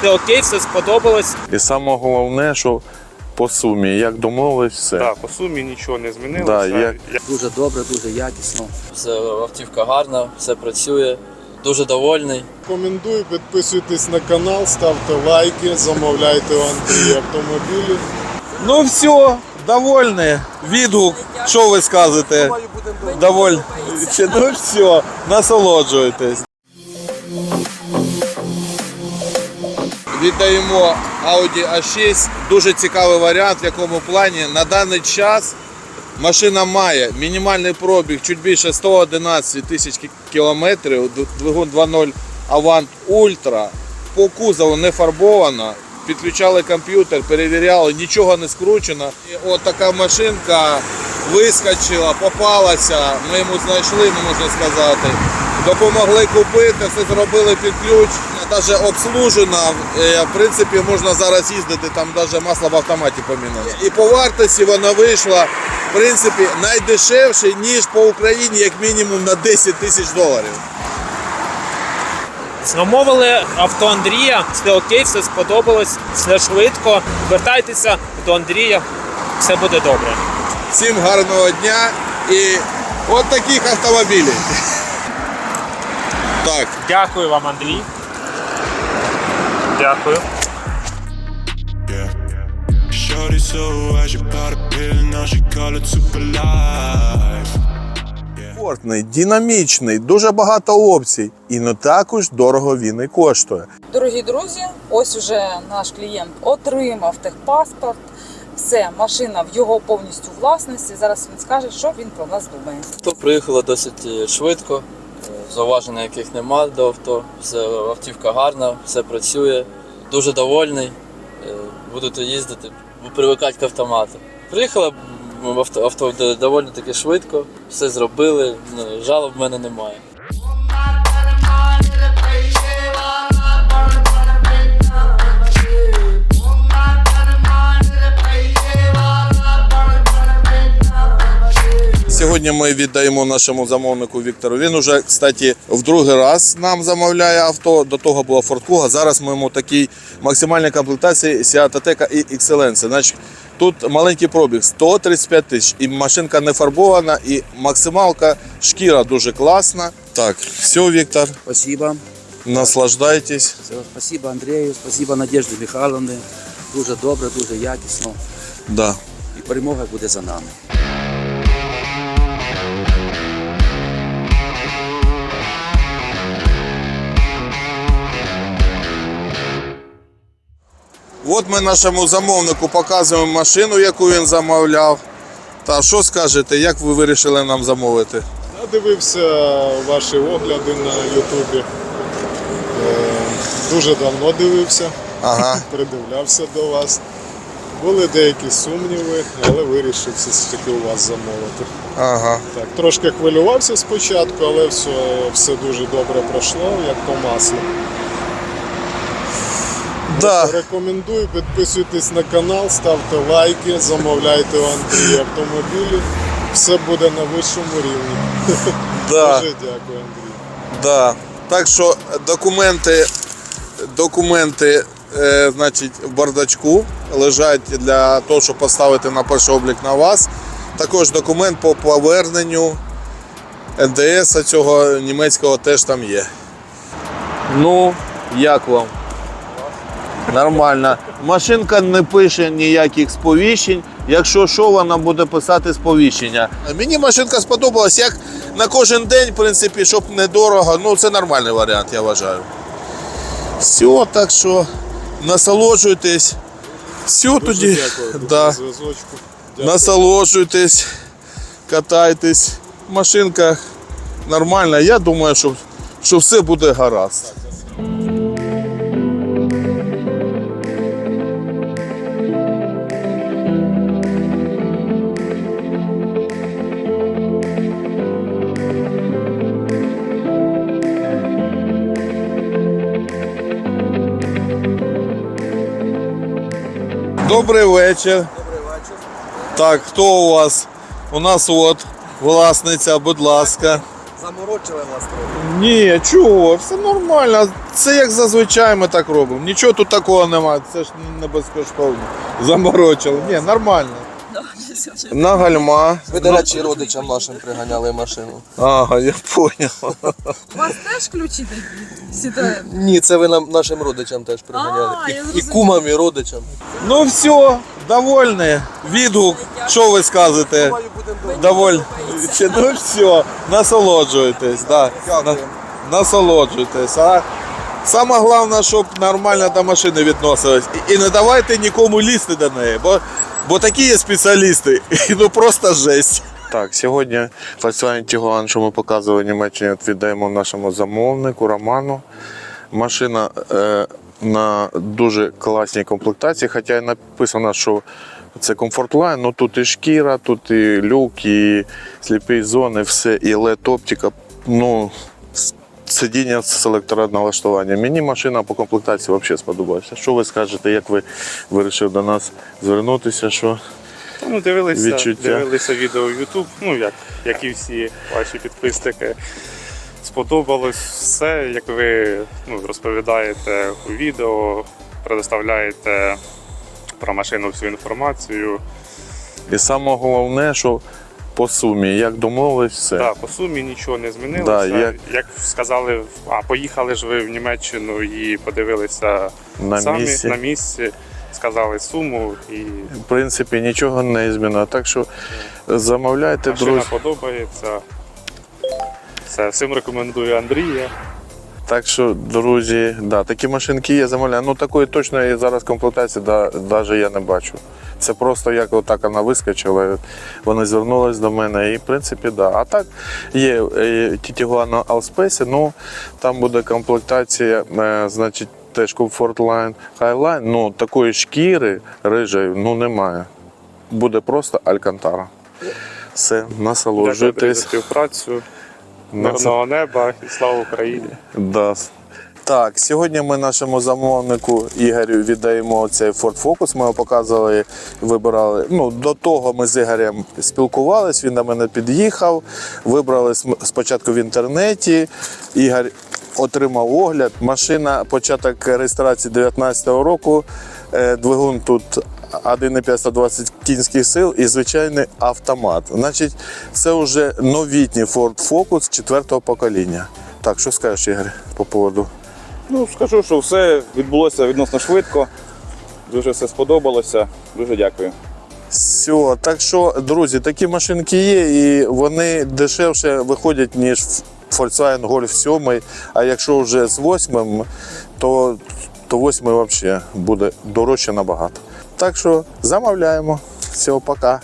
все окей, все сподобалось. І саме головне, що по сумі, як домовились, все. Так, по сумі нічого не змінилося. Да, як- Дуже добре, дуже якісно. Все, автівка гарна, все працює. Дуже довольний. Рекомендую, підписуйтесь на канал, ставте лайки, замовляйте у Андрія автомобілі. Ну все, довольні. Відгук. Що ви скажете? Довольні. Ну все, насолоджуйтесь. Віддаємо Audi A6. Дуже цікавий варіант, в якому плані на даний час машина має мінімальний пробіг чуть більше 111 тисяч кілометрів, двигун 2.0 Avant Ultra. По кузову не фарбовано. Підключали комп'ютер, перевіряли, нічого не скручено. І от така машинка вискочила, попалася. Ми йому знайшли, можна сказати. Допомогли купити, все зробили під ключ. Навіть обслужена. Е, В принципі, можна зараз їздити, там навіть масло в автоматі поміняно. І по вартості вона вийшла, в принципі, найдешевше, ніж по Україні, як мінімум на 10 тисяч доларів. Замовили авто Андрія, все окей, все сподобалось, все швидко. Вертайтеся до Андрія, все буде добре. Всім гарного дня і от таких автомобілів. Так. Дякую вам, Андрій. Life. Комфортний, динамічний, дуже багато опцій. І не також дорого він і коштує. Дорогі друзі, ось уже наш клієнт отримав техпаспорт. Все, машина в його повністю власності. Зараз він скаже, що він про нас думає. То приїхало досить е, швидко, зауважень яких нема до авто. Все, автівка гарна, все працює. Дуже довольний. Е, Буду то їздити, привикати к автомату. Приїхала авто, авто доволі таки швидко, все зробили, жалоб в мене немає. Сьогодні ми віддаємо нашому замовнику Віктору. Він уже, кстати, в другий раз нам замовляє авто. До того була Kuga. Зараз ми йому такій максимальній комплектації Seat Ateca і Excellence. Значить, тут маленький пробіг 135 тисяч. І машинка не фарбована, і максималка шкіра дуже класна. Так, все, Віктор, Спасибо. наслаждайтесь. Все, спасибо Андрію, спасибо Надежді Михайловні. Дуже добре, дуже якісно. Да. І перемога буде за нами. От ми нашому замовнику показуємо машину, яку він замовляв. Та що скажете, як ви вирішили нам замовити? Я дивився ваші огляди на Ютубі. Е, Дуже давно дивився, Ага. придивлявся до вас. Були деякі сумніви, але вирішив все таки у вас замовити. Ага. Так, трошки хвилювався спочатку, але все, все дуже добре пройшло, як по маслу. Да. Рекомендую, підписуйтесь на канал, ставте лайки, замовляйте у Андрія автомобілі. Все буде на вищому рівні. Да. Дуже дякую, Андрій. Да. Так що документи, документи е, значить, в бардачку лежать для того, щоб поставити на перший облік на вас. Також документ по поверненню НДС цього німецького теж там є. Ну, як вам? Нормально. Машинка не пише ніяких сповіщень. Якщо що, вона буде писати сповіщення. Мені машинка сподобалась, як на кожен день, в принципі, щоб недорого. Ну, це нормальний варіант, я вважаю. Все, так що насолоджуйтесь. Все Дуже тоді. дякую. Да. Дякую. Насолоджуйтесь, катайтесь. Машинка нормальна. Я думаю, що, що все буде гаразд. Добрий вечір. Так, хто у вас? У нас от власниця, будь ласка. Заморочили вас трохи. Ні, чого, все нормально. Це як зазвичай ми так робимо. Нічого тут такого немає, це ж не безкоштовно. Заморочили. Ні, нормально. На гальма. Ви, до речі, родичам нашим приганяли машину. Ага, я понял. У вас теж ключі такі? Сітроен? Ні, це ви нам нашим родичам теж приганяли. А, я І, і зрозуміла. кумам, і родичам. Ну все, довольні. Відгук. Що ви скажете? Довольні. Чи ну все, насолоджуйтесь, да. На- насолоджуйтесь. А саме головне, щоб нормально до машини відносились. І, і не давайте нікому лізти до неї, бо, бо такі є спеціалісти. Ну просто жесть. Так, сьогодні Volkswagen Tiguan, що ми показували в Німеччині, віддаємо нашому замовнику Роману. Машина е, на дуже класній комплектації, хоча і написано, що це комфорт-лайн, ну тут і шкіра, тут і люк, і сліпі зони, все, і LED-оптика. Ну, сидіння з електроналаштуванням. Мені машина по комплектації взагалі сподобалася. Що ви скажете, як ви вирішили до нас звернутися? Що? Ну, дивилися, Відчуття. дивилися відео в YouTube, ну як, як і всі ваші підписники. Сподобалось все, як ви ну, розповідаєте у відео, предоставляєте про машину всю інформацію. І саме головне, що по сумі, як домовились, все. Да, по сумі нічого не змінилося. Да, як- як... сказали, а поїхали ж ви в Німеччину і подивилися На самі місці. на місці, сказали суму і В принципі, нічого не змінило. Так що замовляйте, машина друзі. подобається. Все, всім рекомендую Андрія. Так що, друзі, да, такі машинки є, замовляю. Ну такої точної зараз комплектації да, навіть я не бачу. Це просто як отак вона вискочила, вони звернулись до мене і в принципі, да. А так є Tiguan Allspace, ну там буде комплектація, е, значить, теж Comfort Line, Highline, ну такої шкіри рижої ну немає. Буде просто Алькантара. Все, Дякую за співпрацю. Насо- Мирного неба і слава Україні. Да. Так, сьогодні ми нашому замовнику Ігорю віддаємо цей Ford Focus. Ми його показували, вибирали. Ну, до того ми з Ігорем спілкувалися, він до мене під'їхав. Вибрали спочатку в інтернеті. Ігор отримав огляд. Машина, початок реєстрації 2019 року. Е, Двигун тут 1,520 кінських сил і звичайний автомат. Значить, це вже новітній Ford Focus четвертого покоління. Так, що скажеш, Ігор, по поводу? Ну, скажу, що все відбулося відносно швидко. Дуже все сподобалося. Дуже дякую. Все, так що, друзі, такі машинки є, і вони дешевше виходять, ніж Volkswagen Golf 7. А якщо вже з 8, то, то 8 взагалі буде дорожче набагато. Так що замовляємо. Всього пока.